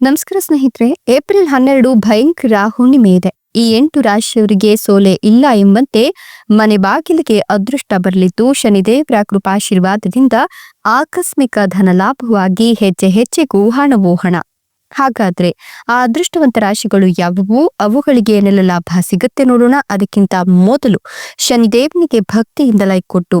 ನಮಸ್ಕಾರ ಸ್ನೇಹಿತರೆ, ಏಪ್ರಿಲ್ ಹನ್ನೆರಡು ಭಯಂಕರ ಹುಣ್ಣಿಮೆ ಇದೆ. ಈ ಎಂಟು ರಾಶಿಯವರಿಗೆ ಸೋಲೆ ಇಲ್ಲ ಎಂಬಂತೆ ಮನೆ ಬಾಗಿಲಿಗೆ ಅದೃಷ್ಟ ಬರಲಿದ್ದು ಶನಿದೇವರ ಕೃಪಾಶೀರ್ವಾದದಿಂದ ಆಕಸ್ಮಿಕ ಧನಲಾಭವಾಗಿ ಹೆಜ್ಜೆ ಹೆಜ್ಜೆಗೂ ಹಣವೂ ಹಣ. ಹಾಗಾದ್ರೆ ಆ ಅದೃಷ್ಟವಂತ ರಾಶಿಗಳು ಯಾವುವು? ಅವುಗಳಿಗೆ ಏನೆಲ್ಲ ಲಾಭ ಸಿಗುತ್ತೆ ನೋಡೋಣ. ಅದಕ್ಕಿಂತ ಮೊದಲು ಶನಿದೇವನಿಗೆ ಭಕ್ತಿಯಿಂದ ಲೈಕ್ ಕೊಟ್ಟು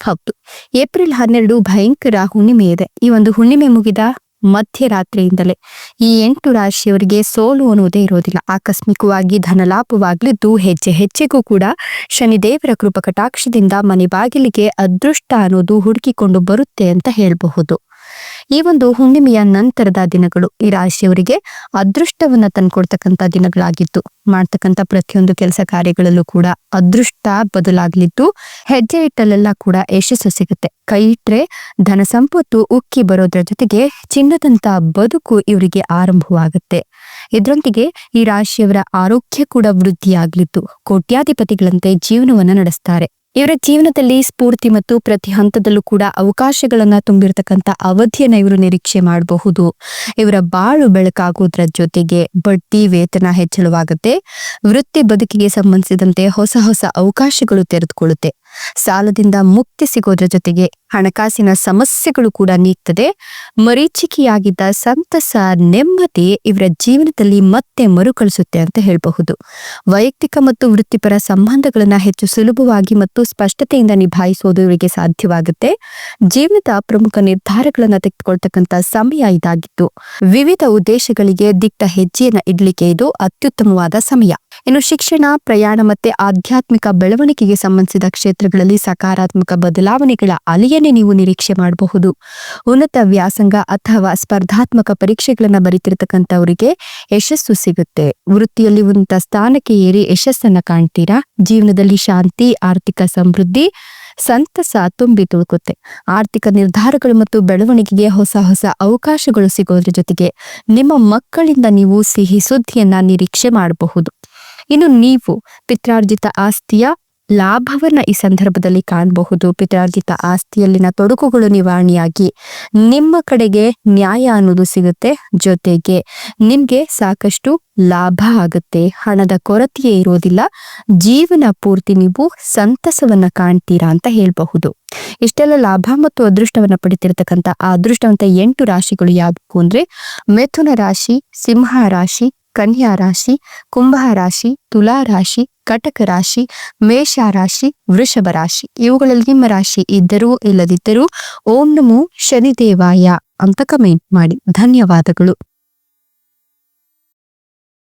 ಹೌದು ಏಪ್ರಿಲ್ ಹನ್ನೆರಡು ಭಯಂಕರ ಹುಣ್ಣಿಮೆ ಇದೆ ಈ ಒಂದು ಹುಣ್ಣಿಮೆ ಮುಗಿದ ಮಧ್ಯರಾತ್ರಿಯಿಂದಲೇ ಈ ಎಂಟು ರಾಶಿಯವರಿಗೆ ಸೋಲು ಅನ್ನುವುದೇ ಇರೋದಿಲ್ಲ. ಆಕಸ್ಮಿಕವಾಗಿ ಧನಲಾಭವಾಗಲಿದ್ದು ಹೆಜ್ಜೆ ಹೆಜ್ಜೆಗೂ ಕೂಡ ಶನಿದೇವರ ಕೃಪ ಕಟಾಕ್ಷದಿಂದ ಮನೆ ಬಾಗಿಲಿಗೆ ಅದೃಷ್ಟ ಅನ್ನೋದು ಹುಡುಕಿಕೊಂಡು ಬರುತ್ತೆ ಅಂತ ಹೇಳಬಹುದು. ಈ ಒಂದು ಹುಣ್ಣಿಮೆಯ ನಂತರದ ದಿನಗಳು ಈ ರಾಶಿಯವರಿಗೆ ಅದೃಷ್ಟವನ್ನ ತಂದ್ಕೊಡ್ತಕ್ಕಂಥ ದಿನಗಳಾಗಿತ್ತು ಮಾಡ್ತಕ್ಕಂತ ಪ್ರತಿಯೊಂದು ಕೆಲಸ ಕಾರ್ಯಗಳಲ್ಲೂ ಕೂಡ ಅದೃಷ್ಟ ಬದಲಾಗ್ಲಿದ್ದು, ಹೆಜ್ಜೆ ಇಟ್ಟಲೆಲ್ಲ ಕೂಡ ಯಶಸ್ಸು ಸಿಗುತ್ತೆ. ಕೈ ಇಟ್ರೆ ಧನ ಸಂಪತ್ತು ಉಕ್ಕಿ ಬರೋದ್ರ ಜೊತೆಗೆ ಚಿನ್ನದಂತ ಬದುಕು ಇವರಿಗೆ ಆರಂಭವಾಗುತ್ತೆ. ಇದರೊಂದಿಗೆ ಈ ರಾಶಿಯವರ ಆರೋಗ್ಯ ಕೂಡ ವೃದ್ಧಿಯಾಗ್ಲಿದ್ದು, ಕೋಟ್ಯಾಧಿಪತಿಗಳಂತೆ ಜೀವನವನ್ನ ನಡೆಸ್ತಾರೆ. ಇವರ ಜೀವನದಲ್ಲಿ ಸ್ಫೂರ್ತಿ ಮತ್ತು ಪ್ರತಿ ಹಂತದಲ್ಲೂ ಕೂಡ ಅವಕಾಶಗಳನ್ನ ತುಂಬಿರ್ತಕ್ಕಂಥ ಅವಧಿಯನ್ನ ಇವರು ನಿರೀಕ್ಷೆ ಮಾಡಬಹುದು. ಇವರ ಬಾಳು ಬೆಳಕಾಗುವುದರ ಜೊತೆಗೆ ಬಡ್ಡಿ ವೇತನ ಹೆಚ್ಚಳವಾಗುತ್ತೆ. ವೃತ್ತಿ ಬದುಕಿಗೆ ಸಂಬಂಧಿಸಿದಂತೆ ಹೊಸ ಹೊಸ ಅವಕಾಶಗಳು ತೆರೆದುಕೊಳ್ಳುತ್ತೆ. ಸಾಲದಿಂದ ಮುಕ್ತಿ ಸಿಗೋದ್ರ ಜೊತೆಗೆ ಹಣಕಾಸಿನ ಸಮಸ್ಯೆಗಳು ಕೂಡ ನೀಗ್ತದೆ. ಮರೀಚಿಕೆಯಾಗಿದ್ದ ಸಂತಸ, ನೆಮ್ಮದಿ ಇವರ ಜೀವನದಲ್ಲಿ ಮತ್ತೆ ಮರುಕಳಿಸುತ್ತೆ ಅಂತ ಹೇಳಬಹುದು. ವೈಯಕ್ತಿಕ ಮತ್ತು ವೃತ್ತಿಪರ ಸಂಬಂಧಗಳನ್ನ ಹೆಚ್ಚು ಸುಲಭವಾಗಿ ಮತ್ತು ಸ್ಪಷ್ಟತೆಯಿಂದ ನಿಭಾಯಿಸುವುದು ಇವರಿಗೆ ಸಾಧ್ಯವಾಗುತ್ತೆ. ಜೀವನದ ಪ್ರಮುಖ ನಿರ್ಧಾರಗಳನ್ನ ತೆಗೆದುಕೊಳ್ತಕ್ಕಂತ ಸಮಯ ಇದಾಗಿತ್ತು. ವಿವಿಧ ಉದ್ದೇಶಗಳಿಗೆ ದಿಟ್ಟ ಹೆಜ್ಜೆಯನ್ನ ಇಡ್ಲಿಕ್ಕೆ ಇದು ಅತ್ಯುತ್ತಮವಾದ ಸಮಯ. ಇನ್ನು ಶಿಕ್ಷಣ, ಪ್ರಯಾಣ ಮತ್ತೆ ಆಧ್ಯಾತ್ಮಿಕ ಬೆಳವಣಿಗೆಗೆ ಸಂಬಂಧಿಸಿದ ಕ್ಷೇತ್ರಗಳಲ್ಲಿ ಸಕಾರಾತ್ಮಕ ಬದಲಾವಣೆಗಳ ಅಲೆಯನ್ನೇ ನೀವು ನಿರೀಕ್ಷೆ ಮಾಡಬಹುದು. ಉನ್ನತ ವ್ಯಾಸಂಗ ಅಥವಾ ಸ್ಪರ್ಧಾತ್ಮಕ ಪರೀಕ್ಷೆಗಳನ್ನು ಬರೀತಿರ್ತಕ್ಕಂಥವರಿಗೆ ಯಶಸ್ಸು ಸಿಗುತ್ತೆ. ವೃತ್ತಿಯಲ್ಲಿ ಉನ್ನತ ಸ್ಥಾನಕ್ಕೆ ಏರಿ ಯಶಸ್ಸನ್ನ ಕಾಣ್ತೀರಾ? ಜೀವನದಲ್ಲಿ ಶಾಂತಿ, ಆರ್ಥಿಕ ಸಮೃದ್ಧಿ, ಸಂತಸ ತುಂಬಿ ತುಳುಕುತ್ತೆ. ಆರ್ಥಿಕ ನಿರ್ಧಾರಗಳು ಮತ್ತು ಬೆಳವಣಿಗೆಗೆ ಹೊಸ ಹೊಸ ಅವಕಾಶಗಳು ಸಿಗೋದ್ರ ಜೊತೆಗೆ ನಿಮ್ಮ ಮಕ್ಕಳಿಂದ ನೀವು ಸಿಹಿ ಸುದ್ದಿಯನ್ನ ನಿರೀಕ್ಷೆ ಮಾಡಬಹುದು. ಇನ್ನು ನೀವು ಪಿತ್ರಾರ್ಜಿತ ಆಸ್ತಿಯ ಲಾಭವನ್ನು ಈ ಸಂದರ್ಭದಲ್ಲಿ ಕಾಣಬಹುದು. ಪಿತ್ರಾರ್ಜಿತ ಆಸ್ತಿಯಲ್ಲಿನ ತೊಡಕುಗಳು ನಿವಾರಣೆಯಾಗಿ ನಿಮ್ಮ ಕಡೆಗೆ ನ್ಯಾಯ ಅನ್ನೋದು ಸಿಗುತ್ತೆ. ಜೊತೆಗೆ ನಿಮಗೆ ಸಾಕಷ್ಟು ಲಾಭ ಆಗುತ್ತೆ. ಹಣದ ಕೊರತೆಯೇ ಇರೋದಿಲ್ಲ. ಜೀವನ ಪೂರ್ತಿ ನೀವು ಸಂತಸವನ್ನ ಕಾಣ್ತೀರಾ ಅಂತ ಹೇಳಬಹುದು. ಇಷ್ಟೆಲ್ಲ ಲಾಭ ಮತ್ತು ಅದೃಷ್ಟವನ್ನ ಪಡಿತಿರ್ತಕ್ಕಂಥ ಆ ಅದೃಷ್ಟವಂತ ಎಂಟು ರಾಶಿಗಳು ಯಾವುವು ಅಂದ್ರೆ ಮಿಥುನ ರಾಶಿ, ಸಿಂಹ ರಾಶಿ ಕನ್ಯಾ ರಾಶಿ, ಕುಂಭ ರಾಶಿ, ತುಲಾ ರಾಶಿ, ಕಟಕ ರಾಶಿ, ಮೇಷ ರಾಶಿ, ವೃಷಭ ರಾಶಿ. ಇವುಗಳಲ್ಲಿ ನಿಮ್ಮ ರಾಶಿ ಇದ್ದರೂ ಇಲ್ಲದಿದ್ದರೂ ಓಂ ನಮೋ ಶನಿದೇವಾಯ ಅಂತ ಕಮೆಂಟ್ ಮಾಡಿ. ಧನ್ಯವಾದಗಳು.